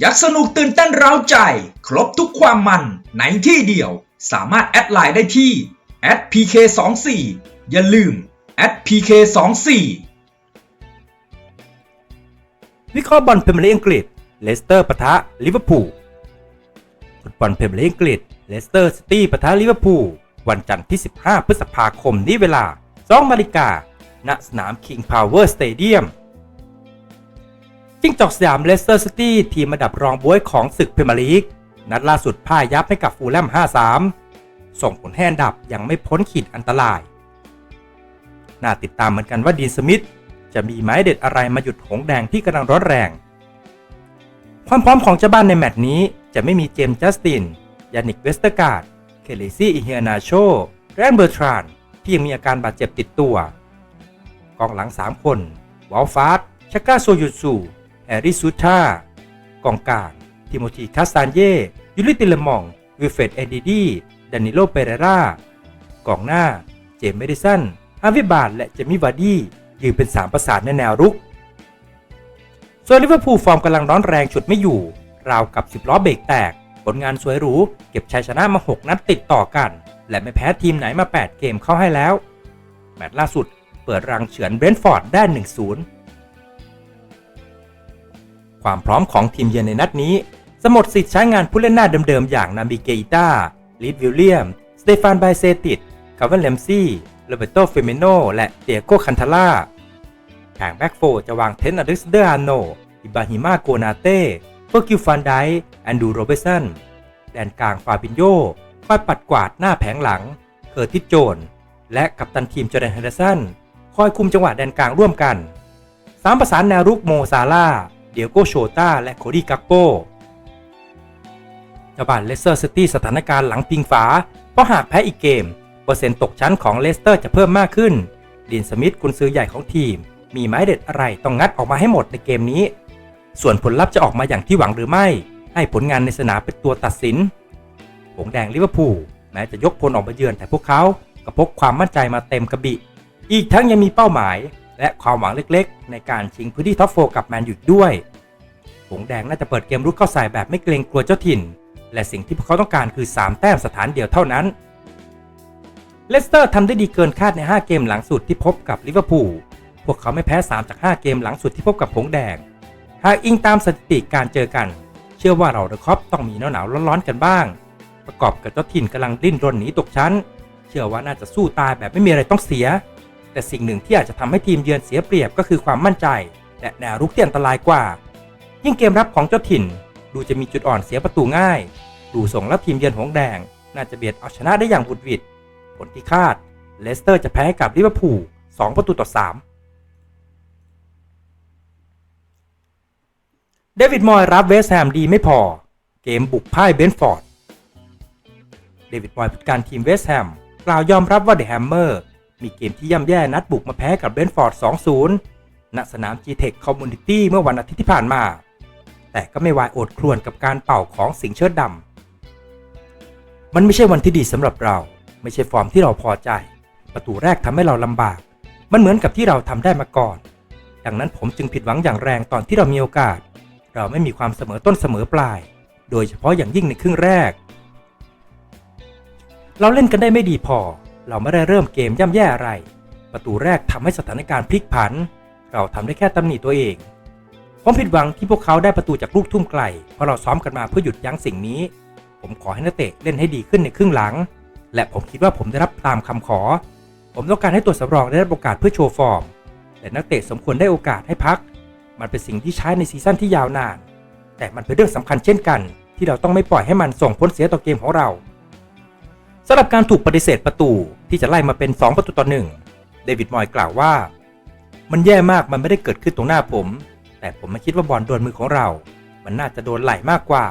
อยากสนุกตื่นเต้นเร้าใจ ครบทุกความมันในที่เดียว สามารถแอดไลน์ได้ที่ @pk24 อย่าลืม @pk24 วิเคราะห์บอลพรีเมียร์ลีกอังกฤษ เลสเตอร์ปะทะลิเวอร์พูลฟุตบอลพรีเมียร์ลีกอังกฤษ เลสเตอร์ซิตี้ปะทะลิเวอร์พูล วันจันทร์ที่ 15 พฤษภาคมนี้เวลา2นาฬิกาณสนาม King Power Stadium จิ้งจอกสยามเลสเตอร์ซิตี้ทีมอันดับรองบวยของศึกพรีเมียร์ลีก นัดล่าสุดพ่ายยับให้กับฟูลแลม 5-3 ส่งผลให้อันดับยังไม่พ้นขีดอันตราย น่าติดตามเหมือนกันว่าดีนสมิธจะมีไม้เด็ดอะไรมาหยุดหงแดงที่กำลังร้อนแรง ความพร้อมของเจ้าบ้านในแมตช์นี้จะไม่มีเจมส์จัสติน ยานิกเวสเตอร์การ์ด เคเลซี่อิเฮียนาโชแรนเบอร์ทรานที่ยังมีอาการบาดเจ็บติดตัว กองหลัง 3 คนวอลฟาร์ดชักกาโซยุสู แฮร์รี่ซูธากองกลางทิโมธีคาสตานเย่ยูริติเลมอง วิเฟรดเอนดีดีดานิโลเปเรรากองหน้า เจมส์เมดิสันฮาวิบาร์และเจมี่วาร์ดี้ยืนเป็น 3 ประสานในแนวรุก ส่วนลิเวอร์พูลฟอร์มกำลังร้อนแรงฉุดไม่อยู่ ราวกับ 10 ล้อเบรกแตก ผลงานสวยหรู เก็บชัยชนะมา 6 นัดติดต่อกัน และไม่แพ้ทีมไหนมา 8 เกมเข้าให้แล้ว แมตช์ล่าสุดเปิดรังเฉือนเบรนท์ฟอร์ดได้ 1-0 ความพร้อมของทีมเยือนในนัดนี้ สมดสิทธิ์ใช้งานผู้เล่นหน้าเดิมๆ อย่างนาบิเกอิต้าลีดวิลเลียม สเตฟานไบเซติดคาร์เวนเลมซี่โรเบโตเฟเมโนและเตียโกคันทาร่าแผงแบ็กโฟร์จะวางเทนอเล็กซเดอร์อาโนอิบาฮิมาโกนาเต้เฟอร์กิวฟันไดแอนดูโรเบสันแดนกลางฟาบินโยคอยปัดกวาดหน้าแผงหลัง เคอร์ติสโจน และกัปตันทีมจอร์แดนเฮนเดอร์สันคอยคุมจังหวะแดนกลางร่วมกันสามประสานแนวรุกโมซาลา เดียโกโชตาและโคดี้กักโปเจ้าบ้านเลสเตอร์ซิตี้สถานการณ์หลังพิงฝา เพราะหากแพ้อีกเกม เปอร์เซ็นต์ตกชั้นของเลสเตอร์จะเพิ่มมากขึ้นดินสมิธกุนซือใหญ่ของทีม มีไม้เด็ดอะไรต้องงัดออกมาให้หมดในเกมนี้ ส่วนผลลัพธ์จะออกมาอย่างที่หวังหรือไม่ ให้ผลงานในสนามเป็นตัวตัดสินหงแดงลิเวอร์พูลแม้จะยกพลออกมาเยือนแต่พวกเขาก็พกความมั่นใจมาเต็มกระบี่อีกทั้งยังมีเป้าหมาย และความหวังเล็กๆ ในการชิงพื้นที่ท็อปโฟกับแมนยูด้วย หงแดงน่าจะเปิดเกมรุกเข้าใส่แบบไม่เกรงกลัวเจ้าถิ่น และสิ่งที่พวกเขาต้องการคือ 3 แต้มสถานเดียวเท่านั้น เลสเตอร์ทำได้ดีเกินคาดใน 5 เกมหลังสุดที่พบกับลิเวอร์พูล พวกเขาไม่แพ้ 3 จาก 5 เกมหลังสุดที่พบกับผงแดง หากอิงตามสถิติการเจอกัน เชื่อว่าเราเดอะคอปต้องมีหนาวๆร้อนๆกันบ้าง ประกอบกับเจ้าถิ่นกำลังดิ้นรนหนีตกชั้น เชื่อว่าน่าจะสู้ตายแบบไม่มีอะไรต้องเสีย แต่สิ่งหนึ่งที่อาจจะทำให้ทีมเยือนเสียเปรียบก็คือความมั่นใจ และแนวรุกที่อันตรายกว่า ยิ่งเกมรับของเจ้าถิ่น ดูจะมีจุดอ่อนเสียประตูง่าย ดูส่งแล้วทีมเยือนหงแดง น่าจะเบียดเอาชนะได้อย่างบุดวิดผลที่คาดเลสเตอร์จะแพ้กับลิเวอร์พูล2ประตูต่อ 3 เดวิดมอยรับเวสต์แฮมดีไม่พอ เกมบุกพ่ายเบนฟอร์ด เดวิดมอยผู้การทีมเวสต์แฮมกล่าวยอมรับว่าเดอะแฮมเมอร์ มีเกมที่ย่ำแย่นัดบุกมาแพ้กับเบนฟอร์ด 2-0 ณ สนาม G-Tech Community เมื่อวันอาทิตย์ที่ผ่านมา แต่ก็ไม่วายอดครวญกับการเป่าของสิงเชิดดำ มันไม่ใช่วันที่ดีสำหรับเรา ไม่ใช่ฟอร์มที่เราพอใจ ประตูแรกทำให้เราลำบาก มันเหมือนกับที่เราทำได้มาก่อน ดังนั้นผมจึงผิดหวังอย่างแรงตอนที่เรามีโอกาส เราไม่มีความเสมอต้นเสมอปลาย โดยเฉพาะอย่างยิ่งในครึ่งแรก เราเล่นกันได้ไม่ดีพอ เราไม่ได้เริ่มเกมย่ำแย่อะไร ประตูแรกทำให้สถานการณ์พลิกผัน เราทำได้แค่ตำหนิตัวเองผมผิดหวังที่พวกเขาได้ประตูจากลูกทุ่มไกล เพราะเราซ้อมกันมาเพื่อหยุดยั้งสิ่งนี้ ผมขอให้นักเตะเล่นให้ดีขึ้นในครึ่งหลัง และผมคิดว่าผมได้รับตามคำขอ ผมต้องการให้ตัวสำรองได้รับโอกาสเพื่อโชว์ฟอร์ม แต่นักเตะสมควรได้โอกาสให้พัก มันเป็นสิ่งที่ใช้ในซีซั่นที่ยาวนาน แต่มันเป็นเรื่องสำคัญเช่นกัน ที่เราต้องไม่ปล่อยให้มันส่งผลเสียต่อเกมของเรา สำหรับการถูกปฏิเสธประตูที่จะไล่มาเป็น 2 ประตูต่อหนึ่งเดวิดมอยกล่าวว่า มันแย่มากมันไม่ได้เกิดขึ้นตรงหน้าผม แต่ผมไม่คิดว่าบอลโดนมือของเรา มันน่าจะโดนไหลมากกว่า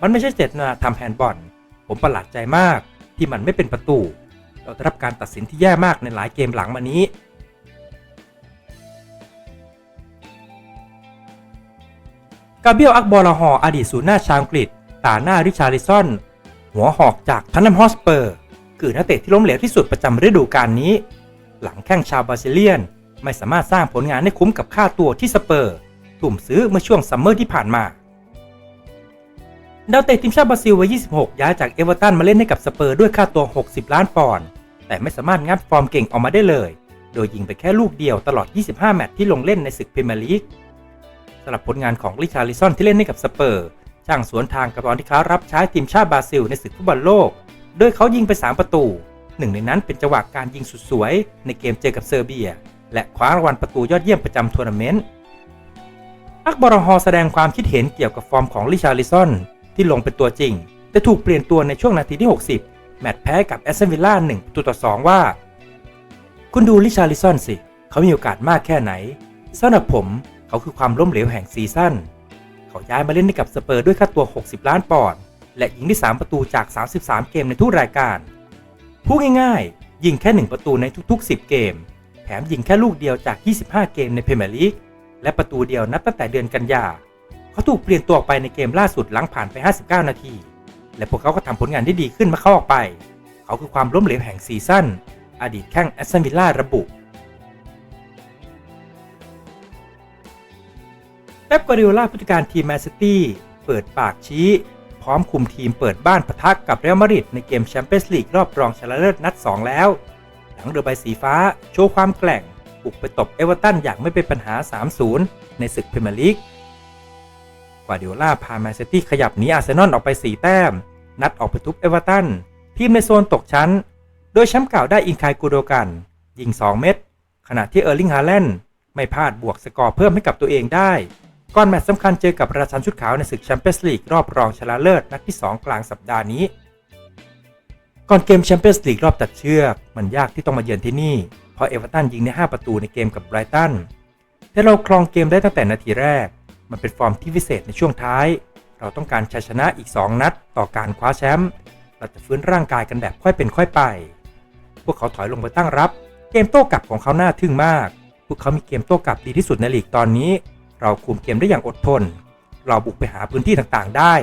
มันไม่ใช่เจตนาทำแฮนด์บอลผมประหลาดใจมากที่มันไม่เป็นประตู เราได้รับการตัดสินที่แย่มากในหลายเกมหลังมานี้ กาเบียลอักบอลฮออดีตศูนย์หน้าชาวอังกฤษตาหน้าริชาริซอน หัวหอกจากทันนัมฮอสเปอร์ คือนักเตะที่ล้มเหลวที่สุดประจำฤดูกาลนี้ หลังแข้งชาวบราซิเลียน ไม่สามารถสร้างผลงานให้คุ้มกับค่าตัวที่สเปอร์ทุ่มซื้อเมื่อช่วงซัมเมอร์ที่ผ่านมาดาวเตะทีมชาติบราซิลวัย 26 ย้ายจากเอเวอร์ตันมาเล่นให้กับสเปอร์ด้วยค่าตัว 60 ล้านปอนด์แต่ไม่สามารถงัดฟอร์มเก่งออกมาได้เลย โดยยิงไปแค่ลูกเดียวตลอด 25 แมตช์ที่ลงเล่นในศึกพรีเมียร์ลีกสำหรับผลงานของริชาริซอนที่เล่นให้กับสเปอร์ ช่างสวนทางกับตอนที่เขารับใช้ทีมชาติบราซิลในศึกฟุตบอลโลก โดยเขายิงไป 3 ประตู หนึ่งในนั้นเป็นจังหวะการยิงสุดสวย ในเกมเจอกับเซอร์เบีย และคว้ารางวัลประตูยอดเยี่ยมประจำทัวร์นาเมนต์อักบอรฮอแสดงความคิดเห็นเกี่ยวกับฟอร์มของลิชาริซอนที่ลงเป็นตัวจริง แต่ถูกเปลี่ยนตัวในช่วงนาทีที่ 60 แมตช์แพ้กับแอสเซนวิลล่า1ประตูต่อ 2 ว่า คุณดูลิชาริซอนสิ เขามีโอกาสมากแค่ไหนสำหรับผม เขาคือความล้มเหลวแห่งซีซั่น ย้ายมาเล่นให้กับสเปอร์ด้วยค่าตัว 60 ล้านปอนด์และยิงได้ 3 ประตูจาก 33 เกมในทุกรายการ พูดง่ายๆ ยิงแค่ 1 ประตูในทุก ๆ 10 เกม แถมยิงแค่ลูกเดียวจาก 25 เกมในพรีเมียร์ลีก และประตูเดียวนับตั้งแต่เดือนกันยา เขาถูกเปลี่ยนตัวออกไปในเกมล่าสุดหลังผ่านไป 59 นาที และพวกเขาก็ทำผลงานได้ดีขึ้นเมาเข้าออกไป เขาคือความล้มเหลวแห่งซีซั่น อดีตแข้งแอสตันวิลล่าระบุ เป๊ปกวาริโอลาผู้จัดการทีมแมนซิตี้เปิดปากชี้ พร้อมคุมทีมเปิดบ้านปะทะกับเรอัลมาดริดในเกมแชมเปี้ยนส์ลีกรอบรองชนะเลิศนัด 2 แล้ว หลังเรือใบสีฟ้า โชว์ความแกร่งบุกไปตบเอเวอร์ตันอย่างไม่เป็นปัญหา 3-0 ในศึกพรีเมียร์ลีกกวาร์ดิโอลาพาแมนซิตี้ขยับหนีอาร์เซนอลออกไป 4 แต้ม นัดออกไปทุบเอเวอร์ตันทีมในโซนตกชั้น โดยแชมป์เก่าได้อินคายกูโดกัน ยิง 2 เม็ดขณะที่เออร์ลิงฮาแลนด์ไม่พลาดบวกสกอร์เพิ่มให้กับตัวเองได้ ก่อนแมตช์สำคัญเจอกับราชันชุดขาวในศึกแชมเปี้ยนส์ลีกรอบรองชนะเลิศนัดที่ 2 กลางสัปดาห์นี้ ก่อนเกมแชมเปี้ยนส์ลีกรอบตัดเชือก มันยากที่ต้องมาเยือนที่นี่ เพราะเอเวอร์ตันยิงใน 5 ประตูในเกมกับไบรตันแต่เราครองเกมได้ตั้งแต่นาทีแรก มันเป็นฟอร์มที่วิเศษในช่วงท้าย เราต้องการชัยชนะอีก 2 นัด ต่อการคว้าแชมป์เราจะฟื้นร่างกายกันแบบค่อยเป็นค่อยไป พวกเขาถอยลงไปตั้งรับ เกมโต้กลับของเขาน่าทึ่งมาก พวกเขามีเกมโต้กลับดีที่สุดในลีกตอนนี้ เราคุมเกมได้อย่างอดทน เราบุกไปหาพื้นที่ต่างๆ ได้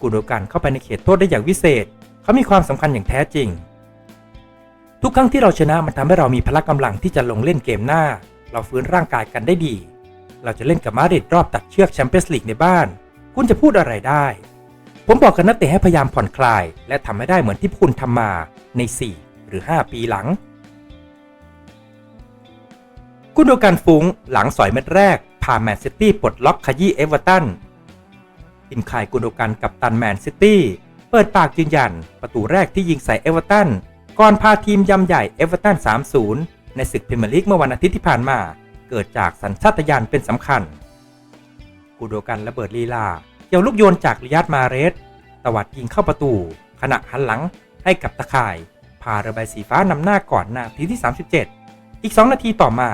กูโดกันเข้าไปในเขตโทษได้อย่างวิเศษ เขามีความสำคัญอย่างแท้จริง ทุกครั้งที่เราชนะมันทำให้เรามีพละกำลังที่จะลงเล่นเกมหน้า เราฟื้นร่างกายกันได้ดี เราจะเล่นกับมาดริดรอบตัดเชือกแชมเปี้ยนส์ลีกในบ้าน คุณจะพูดอะไรได้ ผมบอกกับนักเตะให้พยายามผ่อนคลาย และทำให้ได้เหมือนที่คุณทำมาใน 4 หรือ 5 ปีหลังกุนโดกันฟุ้งหลังสอยเม็ดแรก พาแมนซิตี้ปลดล็อกขยี้เอเวอร์ตันทีมข่ายกุนโดกันกับตันแมนซิตี้เปิดปากยืนยัน ประตูแรกที่ยิงใส่เอเวอร์ตันก่อนพาทีมยำใหญ่เอเวอร์ตัน 3-0 ในศึกพรีเมียร์ลีกเมื่อวันอาทิตย์ที่ผ่านมา เกิดจากสัญชาตญาณเป็นสำคัญ กุนโดกันระเบิดลีลาเกี่ยวลูกโยนจากริยัดมาเรสตวัดยิงเข้าประตู ขณะหันหลังให้กับตะข่าย พาเรือใบสีฟ้านำหน้าก่อนนาทีที่ 37 อีก 2 นาทีต่อมา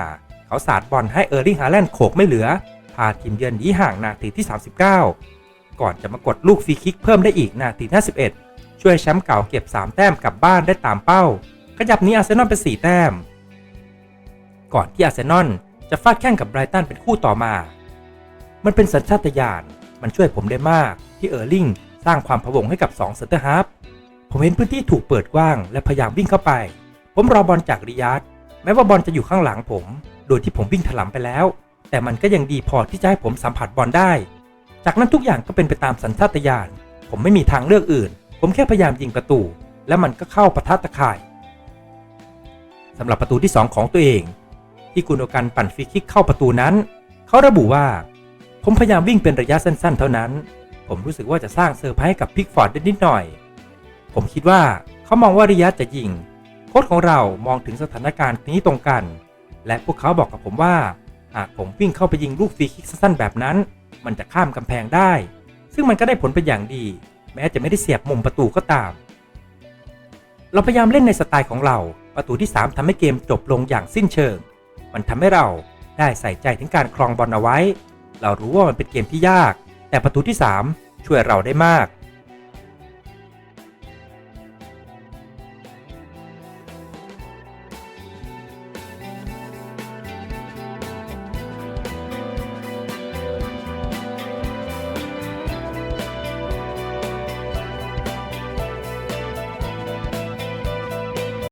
เขาสาดบอลให้เออร์ลิงฮาแลนด์โขกไม่เหลือ พาทีมเยือนหนีห่างนาทีที่ 39 ก่อนจะมากดลูกฟรีคิกเพิ่มได้อีกนาทีที่51 ช่วยแชมป์เก่าเก็บ 3 แต้มกลับบ้านได้ตามเป้า ขยับนี้อาร์เซนอลเป็น 4 แต้ม ก่อนที่อาร์เซนอลจะฟาดแข่งกับไบรตันเป็นคู่ต่อมา มันเป็นสัญชาตญาณ มันช่วยผมได้มาก ที่เออร์ลิงสร้างความผวงให้กับ2เซนเตอร์ฮาร์ฟผมเห็นพื้นที่ถูกเปิดกว้างและพยายามวิ่งเข้าไป ผมรอบอลจากริยัดแม้ว่าบอลจะอยู่ข้างหลังผม โดยที่ผมวิ่งถลำไปแล้ว แต่มันก็ยังดีพอที่จะให้ผมสัมผัสบอลได้ จากนั้นทุกอย่างก็เป็นไปตามสัญชาตญาณ ผมไม่มีทางเลือกอื่น ผมแค่พยายามยิงประตู และมันก็เข้าประทัดตะข่ายสำหรับประตูที่ 2 ของตัวเอง ที่กุนโอกันปั่นฟรีคิกเข้าประตูนั้น เขาระบุว่า ผมพยายามวิ่งเป็นระยะสั้นๆ เท่านั้น ผมรู้สึกว่าจะสร้างเซอร์ไพรส์กับพิกฟอร์ดได้นิดหน่อย ผมคิดว่าเขามองว่าริยัตจะยิงโค้ชของเรามองถึงสถานการณ์นี้ตรงกัน และพวกเขาบอกกับผมว่า หากผมวิ่งเข้าไปยิงลูกฟรีคิกสั้นๆแบบนั้น มันจะข้ามกำแพงได้ ซึ่งมันก็ได้ผลเป็นอย่างดี แม้จะไม่ได้เสียบมุมประตูก็ตาม เราพยายามเล่นในสไตล์ของเรา ประตูที่ 3ทำให้เกมจบลงอย่างสิ้นเชิง มันทำให้เราได้ใส่ใจถึงการครองบอลเอาไว้ เรารู้ว่ามันเป็นเกมที่ยาก แต่ประตูที่ 3 ช่วยเราได้มาก